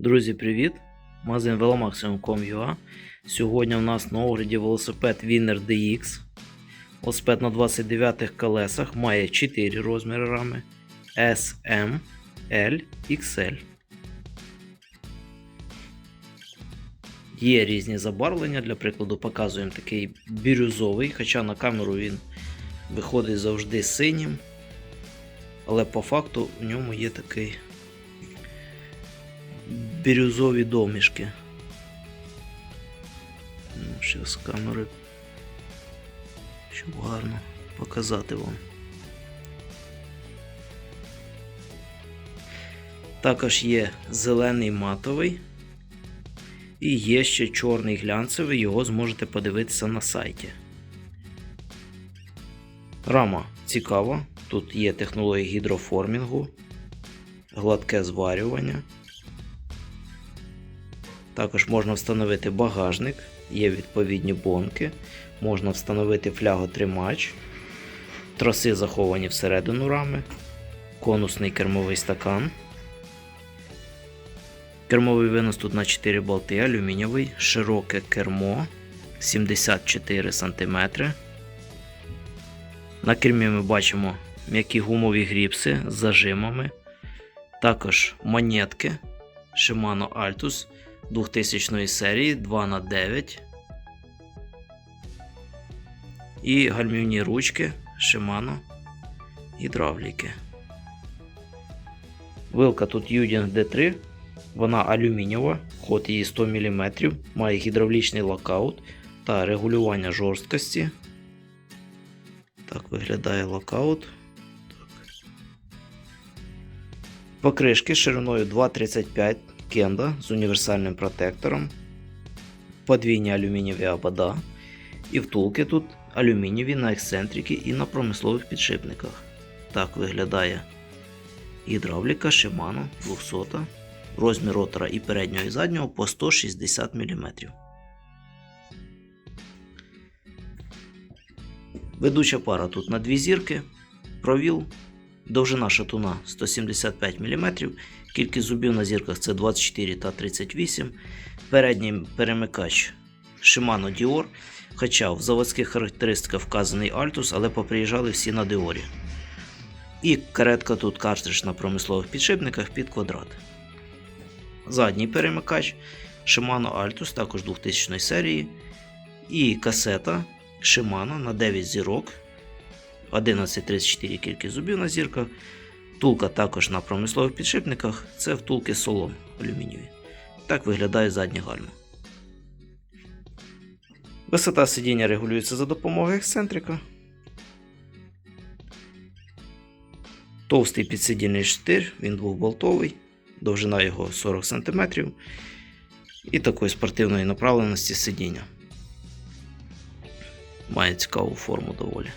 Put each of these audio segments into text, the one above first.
Друзі, привіт! Магазин Velomaximum.com.ua Сьогодні у нас на огляді велосипед Winner DX. Велосипед на 29 колесах має 4 розміри рами S, M, L, XL. Є різні забарвлення, для прикладу, показуємо такий бірюзовий, хоча на камеру він виходить завжди синім. Але по факту у ньому є такий бірюзові домішки. Ну, ще з камери, щоб гарно показати вам. Також є зелений матовий і є ще чорний глянцевий, його зможете подивитися на сайті. Рама цікава. Тут є технологія гідроформінгу, гладке зварювання. Також можна встановити багажник, є відповідні бонки, можна встановити фляготримач, троси заховані всередину рами, конусний кермовий стакан. Кермовий винос тут на 4 болти, алюмінієвий, широке кермо 74 см. На кермі ми бачимо м'які гумові гріпси з зажимами, також монетки Shimano Altus 2000 серії 2х9 і гальмівні ручки Shimano гідравліки. Вилка тут Uding D3, вона алюмінієва, ход її 100 мм, має гідравлічний локаут та регулювання жорсткості. Так виглядає локаут. Покришки шириною 2,35 кенда з універсальним протектором, подвійні алюмінієві обода. І втулки тут алюмінієві на ексцентрики і на промислових підшипниках. Так виглядає гідравліка Shimano 200, розмір ротора і переднього і заднього по 160 мм. Ведуча пара тут на дві зірки, провіл, довжина шатуна 175 мм, кількість зубів на зірках це 24 та 38 Передній перемикач Shimano Dior, хоча в заводських характеристиках вказаний Altus, але поприїжджали всі на Dior. І каретка тут картридж на промислових підшипниках під квадрат. Задній перемикач Shimano Altus, також 2000 серії. І касета Shimano на 9 зірок. 1134 кількість зубів на зірках. Втулка також на промислових підшипниках. Це втулки солом алюмінієві. Так виглядає задня гальма. Висота сидіння регулюється за допомогою ексцентрика. Товстий підсидільний штир, він двохболтовий, довжина його 40 см. І такої спортивної направленості сидіння. Має цікаву форму доволі.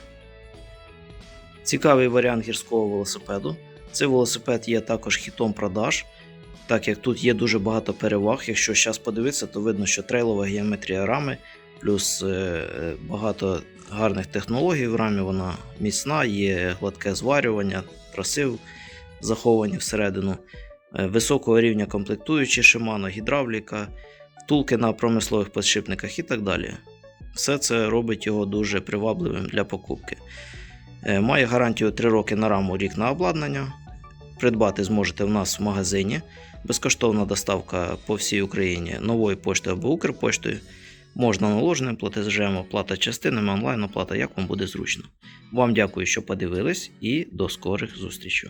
Цікавий варіант гірського велосипеду. Цей велосипед є також хітом продаж, так як тут є дуже багато переваг. Якщо зараз подивитися, то видно, що трейлова геометрія рами, плюс е, багато гарних технологій в рамі, вона міцна, є гладке зварювання, троси заховані всередину, е, високого рівня комплектуючі Shimano, гідравліка, втулки на промислових підшипниках і так далі. Все це робить його дуже привабливим для покупки. Е, Має гарантію 3 роки на раму, рік на обладнання. Придбати зможете в нас в магазині. Безкоштовна доставка по всій Україні новою поштою або Укрпоштою. Можна наложеним платежем, оплата частинами, онлайн оплата, як вам буде зручно. Вам дякую, що подивились, і до скорих зустрічей.